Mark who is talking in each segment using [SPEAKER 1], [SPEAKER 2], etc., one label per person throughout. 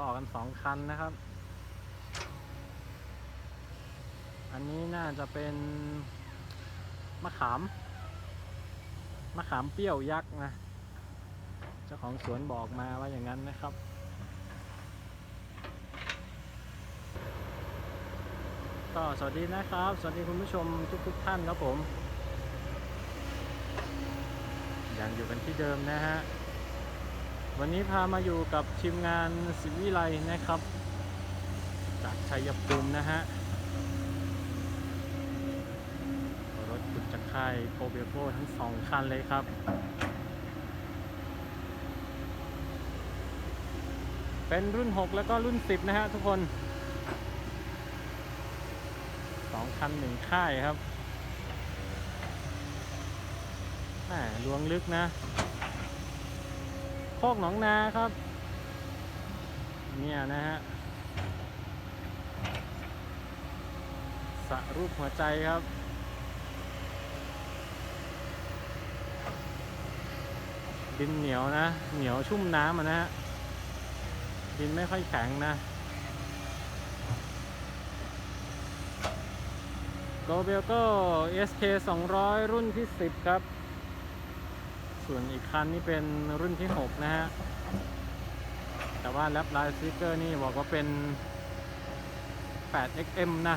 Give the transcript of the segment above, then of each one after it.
[SPEAKER 1] ล่อกันสองคันนะครับ อันนี้น่าจะเป็นมะขาม มะขามเปรี้ยวยักษ์นะ เจ้าของสวนบอกมาว่าอย่างนั้นนะครับก็สวัสดีนะครับ สวัสดีคุณผู้ชมทุกๆทท่านครับผมยังอยู่กันที่เดิมนะฮะ วันนี้พามาอยู่กับทีมงานศิวิไลนะครับ จากชัยภูมินะฮะ รถขุดจากค่ายโคเบโกทั้งสองคันเลยครับเป็นรุ่น 6 แล้วก็รุ่น 10 นะฮะทุกคนสองคันหนึ่งค่ายครับแหมลวงลึกนะ โคกหนองนาครับ เนี่ยนะฮะสระรูปหัวใจครับดินเหนียวนะ เหนียวชุ่มน้ำนะฮะดินไม่ค่อยแข็งนะ โกเบลก็ SK 200 รุ่นที่ 10 ครับ ส่วนอีกคันนี่เป็นรุ่นที่ 6 นะฮะ แต่ว่าแรปไลน์สติกเกอร์นี่บอกว่าเป็น 8XM นะ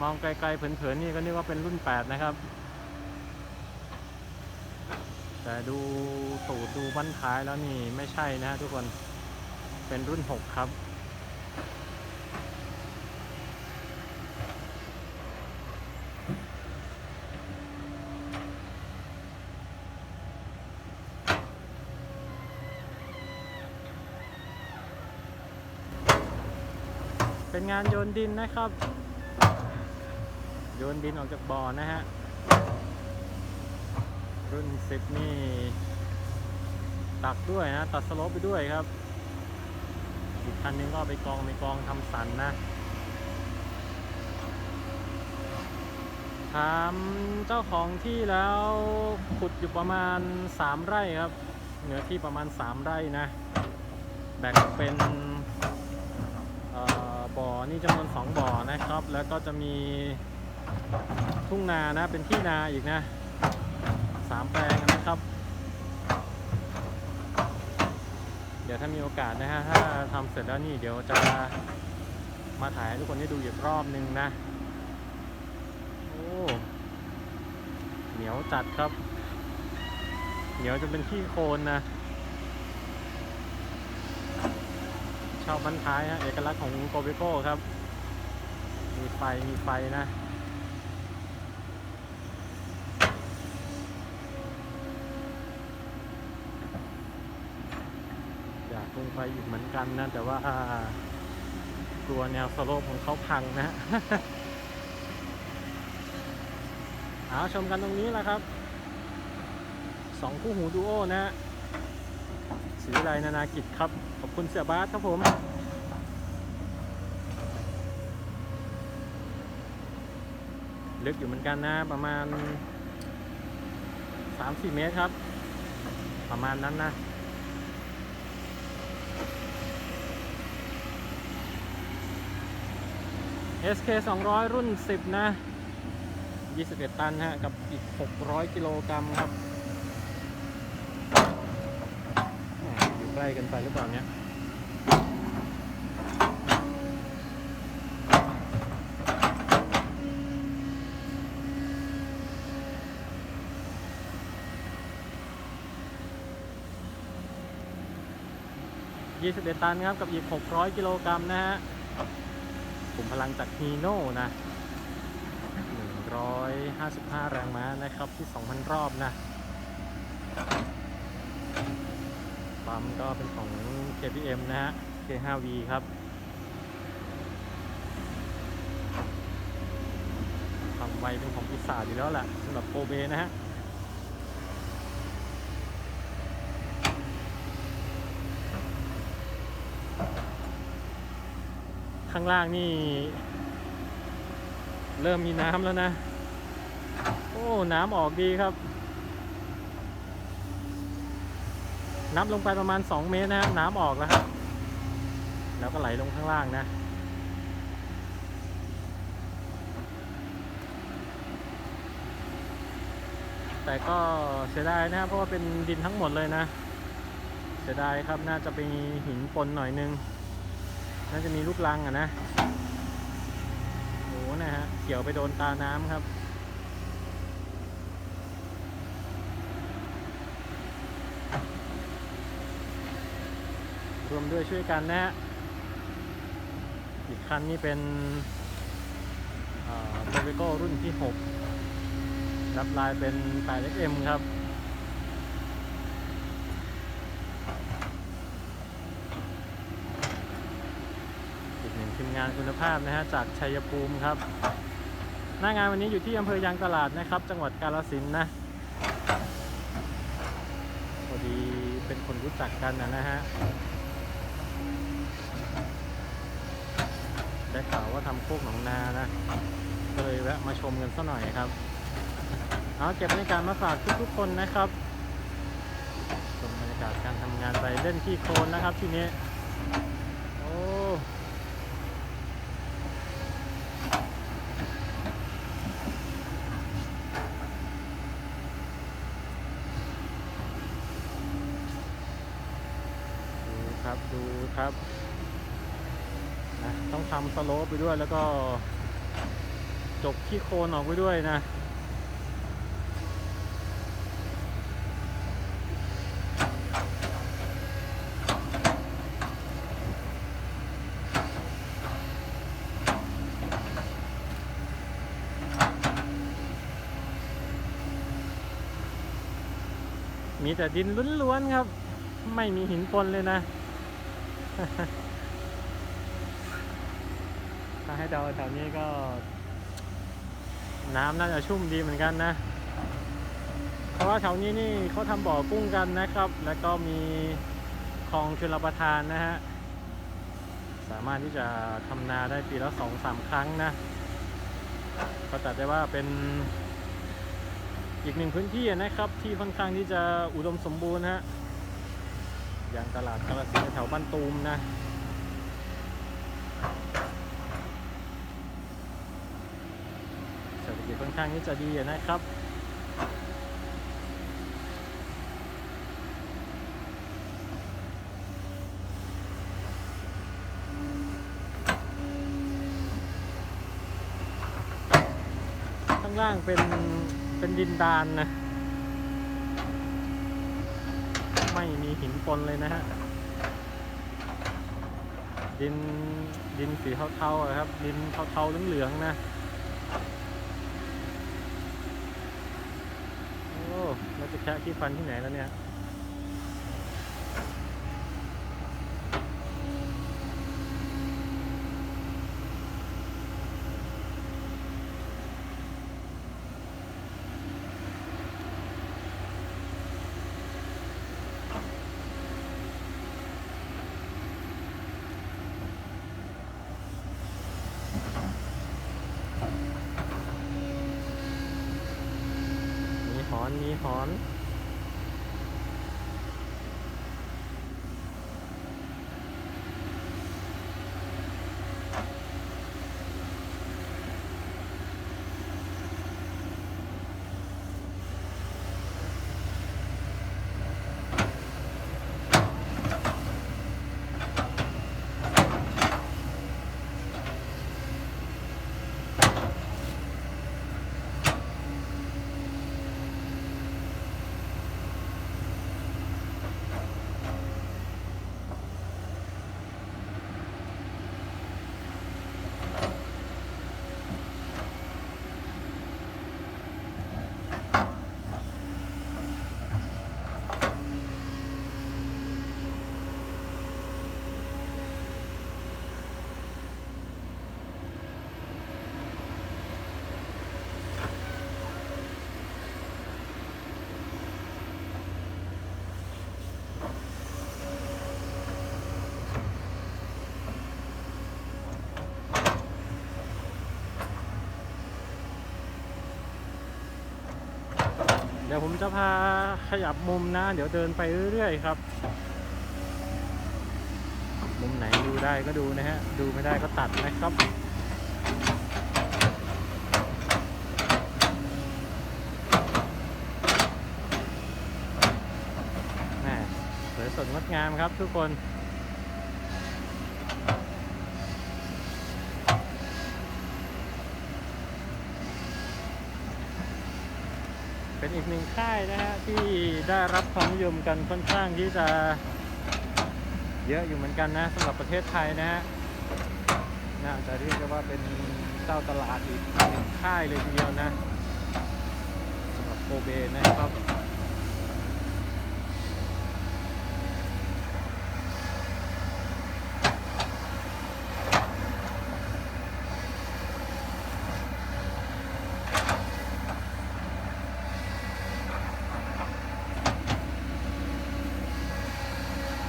[SPEAKER 1] มองไกลๆเผินๆนี่ก็นึกว่าเป็นรุ่น 8 นะครับ แต่ดูตูดดูบั้นท้ายแล้วนี่ไม่ใช่นะฮะทุกคน เป็นรุ่น 6 ครับ เป็นงานโยนดินนะครับ โยนดินออกจากบ่อนะฮะ รุ่น10นี่ ตักด้วยนะ ตัดสลปไปด้วยครับ อีกคันนึงก็ไปกองไปกองทำสันนะถามเจ้าของที่แล้วขุดอยู่ประมาณ 3 ไร่ครับ เหนือที่ประมาณ 3 ไร่นะ แบ่งเป็น นี่จำนวน 2 บ่อนะครับ แล้วก็จะมีทุ่งนานะเป็นที่นาอีกนะสามแปลงนะครับ เดี๋ยวถ้ามีโอกาสนะฮะถ้าทำเสร็จแล้วนี่เดี๋ยวจะมาถ่ายให้ทุกคนได้ดูอีกรอบนึงนะโอ้เหนียวจัดครับ เหนียวจนเป็นขี้โคลนนะ ชอบบันท้ายฮะเอกลักษณ์ของโกเบโก้ครับ มีไฟมีไฟนะอยากลงไปอีกเหมือนกันนะ แต่ว่ากลัวแนวสโลปของเขาพังนะเอาชมกันตรงนี้แหละครับสองคู่หูดูโอนะฮะสีวิไลนานากิจครับ อบคุณเสียบาสครับผมลึกอยู่เหมือนกันนะ ประมาณ3-4เมตรครับ ประมาณนั้นนะ SK 200รุ่น10นะ21ตันฮะ กับอีก600กิโลกรัมครับแหม่อยู่ ใกล้กันไปหรือเปล่าเนี่ย21 ตันครับ กับอีก 600 กิโลกรัมนะฮะกลุ่มพลังจากฮีโน่นะ 155 แรงม้านะครับ ที่ 2,000 รอบนะ ปั๊มก็เป็นของ KPM นะฮะ K5V ครับความไวเป็นของปีศาจอยู่แล้วแหละสำหรับโกเบนะฮะข้างล่างนี่ เริ่มมีน้ำแล้วนะ โอ้ น้ำออกดีครับ นับลงไปประมาณ 2 เมตรนะน้ำออกแล้วครับ แล้วก็ไหลลงข้างล่างนะ แต่ก็เสียดายนะครับเพราะว่าเป็นดินทั้งหมดเลยนะ เสียดายครับน่าจะเป็นหินปนหน่อยนึง น่าจะมีลูกลังอะนะโอ้นะฮะเกี่ยวไปโดนตาน้ำครับ รวมด้วยช่วยกันนะฮะอีกคันนี้เป็นโปรเวโก้รุ่นที่ 6 รับลายเป็น 8XM ครับ อีกหนึ่งทีมงานคุณภาพนะฮะจากชัยภูมิครับ หน้างานวันนี้อยู่ที่อำเภอยางตลาดนะครับ จังหวัดกาฬสินนะพอดีเป็นคนรู้จักกันนะฮะ ได้ข่าวว่าทำโคกหนองนานะ ก็เลยแวะมาชมกันสักหน่อยครับ เอาเก็บบรรยากาศมาฝากทุกๆคนนะครับชมบรรยากาศการทำงานไปเล่นที่โคลนนะครับ ที่นี้ โอ้ ดูครับดูครับ ต้องทำสโลปไปด้วยแล้วก็ จบขี้โคลนออกไปด้วยนะมีแต่ดินล้วนๆครับ ไม่มีหินปนเลยนะ ถ้าให้เดาแถวนี้ก็ น้ำน่าจะชุ่มดีเหมือนกันนะ เพราะว่าแถวนี้นี่เขาทำบ่อกุ้งกันนะครับ แล้วก็มีคลองชลประทานนะฮะ สามารถที่จะทำนาได้ปีละสองสามครั้งนะ ก็จัดได้ว่าเป็นอีกหนึ่งพื้นที่นะครับ ที่ค่อนข้างที่จะอุดมสมบูรณ์นะฮะ ย่างตลาดกาลสินแถวบ้านตูมนะเศรษฐกิจค่อนข้างที่จะดีนะครับข้างล่างเป็นเป็นดินดานนะ ไม่มีหินปนเลยนะฮะ ดินดินสีเทาๆครับ ดินเทาๆเหลืองๆนะ โอ้เราจะแคะขี้ฟันที่ไหนแล้วเนี่ย มี ห ดี๋ยวผมจะพาขยับมุมนะ เดี๋ยวเดินไปเรื่อยๆครับ มุมไหนดูได้ก็ดูนะฮะ ดูไม่ได้ก็ตัดนะครับแหมสวยสดงดงามครับทุกคน เป็นอีกหนึ่งค่ายนะฮะที่ได้รับความนิยมกันค่อนข้างที่จะเยอะอยู่เหมือนกันนะสำหรับประเทศไทยนะฮะน่าจะเรียกได้ว่าเป็นเจ้าตลาดอีกหนึ่งค่ายเลยทีเดียวนะสำหรับโคเบนะครับ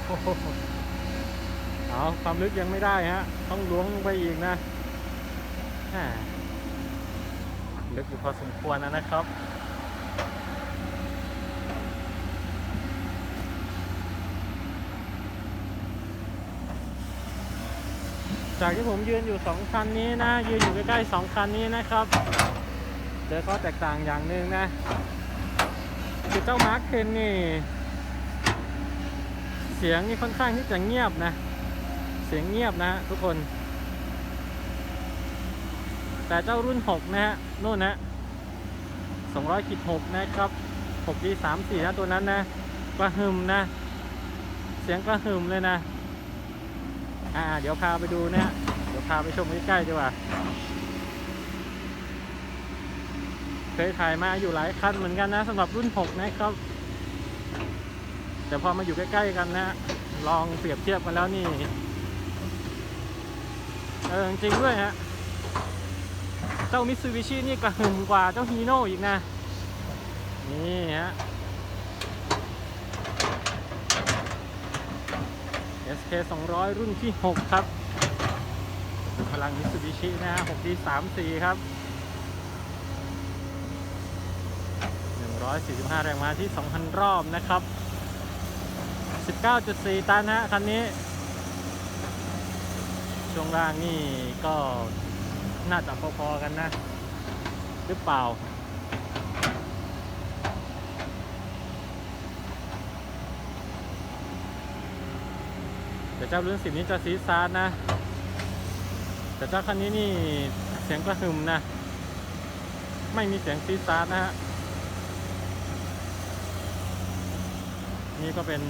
[SPEAKER 1] โอ้โห เอาความลึกยังไม่ได้ฮะ ต้องล้วงลงไปอีกนะลึกอยู่พอสมควรนะนะครับจากที่ผมยืนอยู่สองคันนี้นะ ยืนอยู่ใกล้ๆสองคันนี้นะครับ เจอข้อแตกต่างอย่างหนึ่งนะคือเจ้ามาร์คเทนนี่ เสียงนี่ค่อนข้างที่จะเงียบนะ เสียงเงียบนะทุกคน แต่เจ้ารุ่น 6 นะฮะนู่นนะ200ขีด6นะครับ6 d 3 4นะตัวนั้นนะกระหึ่มนะ เสียงกระหึ่มเลยนะ อ่า เดี๋ยวพาไปดูนะฮะเดี๋ยวพาไปชมใกล้ๆดีกว่าเคยถ่ายมาอยู่หลายคันเหมือนกันนะสำหรับรุ่น 6 นะครับ แต่พอมาอยู่ใกล้ ๆ กันนะ ลองเปรียบเทียบกันแล้วนี่ ออจริงด้วยฮะ เจ้ามิตซูบิชินี่กระหึ่มกว่าเจ้าฮีโน่อีกนะ นี่ฮะ SK 200 รุ่นที่ 6 ครับ พลังมิตซูบิชินะฮะ 6D 34ครับ 145 แรงม้าที่ 2,000 รอบนะครับ 19.4 ตันฮะคันนี้ ช่วงล่างนี่ก็น่าจะพอๆกันนะ หรือเปล่า แต่เจ้ารุ่นสิบนี้จะซีซาร์นะ แต่เจ้าคันนี้นี่เสียงกระหึ่มนะ ไม่มีเสียงซีซาร์นะฮะนี่ก็เป็น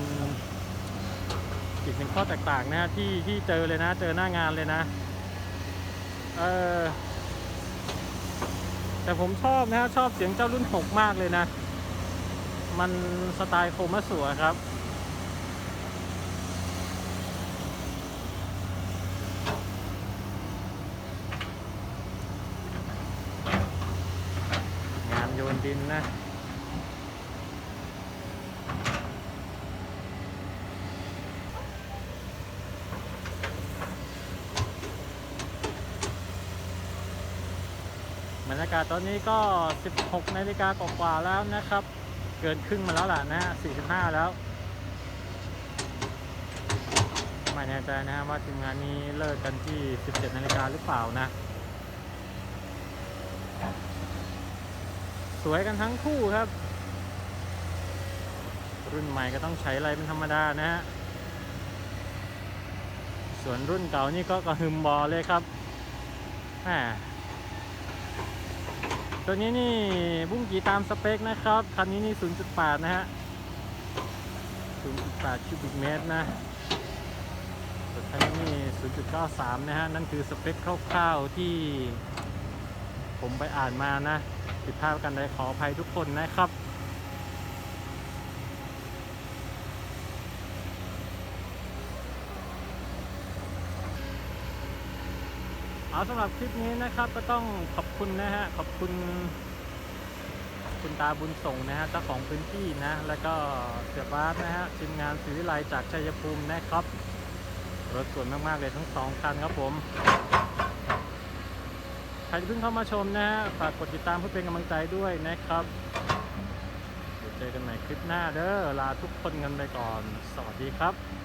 [SPEAKER 1] อีกหนึ่งข้อแตกต่างนะฮะที่ที่เจอเลยนะ เจอหน้างานเลยนะ เออแต่ผมชอบนะฮะชอบเสียงเจ้ารุ่น6มากเลยนะ มันสไตล์โคมัสัวครับงานโยนดินนะ บรรยาศตอนนี้ก็ 16นาฬิกากว่าๆแล้วนะครับ เกินครึ่งมาแล้วล่ะนะ 45 แล้ว ไม่แน่ใจนะฮะว่าทีมงานนี้เลิกกันที่ 17นาฬิกาหรือเปล่านะ สวยกันทั้งคู่ครับ รุ่นใหม่ก็ต้องใช้อะไรเป็นธรรมดานะฮะ ส่วนรุ่นเก่านี่ก็กระหึ่มบอเลยครับแหม ตัวนี้นี่บุ้งกี่ตามสเปคนะครับ คันนี้นี่ 0.8 นะฮะ 0.8 คิวบิกเมตรนะส่วนคันนี้นี่ 0.93 นะฮะ นั่นคือสเปคคร่าวๆที่ผมไปอ่านมานะผิดพลาดกันได้ขออภัยทุกคนนะครับ เอาสำหรับคลิปนี้นะครับก็ต้องขอบคุณนะฮะขอบคุณคุณตาบุญส่งนะฮะเจ้าของพื้นที่นะ แล้วก็เสียบาสนะฮะทีมงานศิวิไลจากชัยภูมินะครับรถสวยมาก ๆ เลยทั้งสองคันครับผมใครที่เพิ่งเข้ามาชมนะฮะฝากกดติดตามเพื่อเป็นกำลังใจด้วยนะครับเดี๋ยวเจอกันใหม่คลิปหน้าเด้อลาทุกคนกันไปก่อน สวัสดีครับ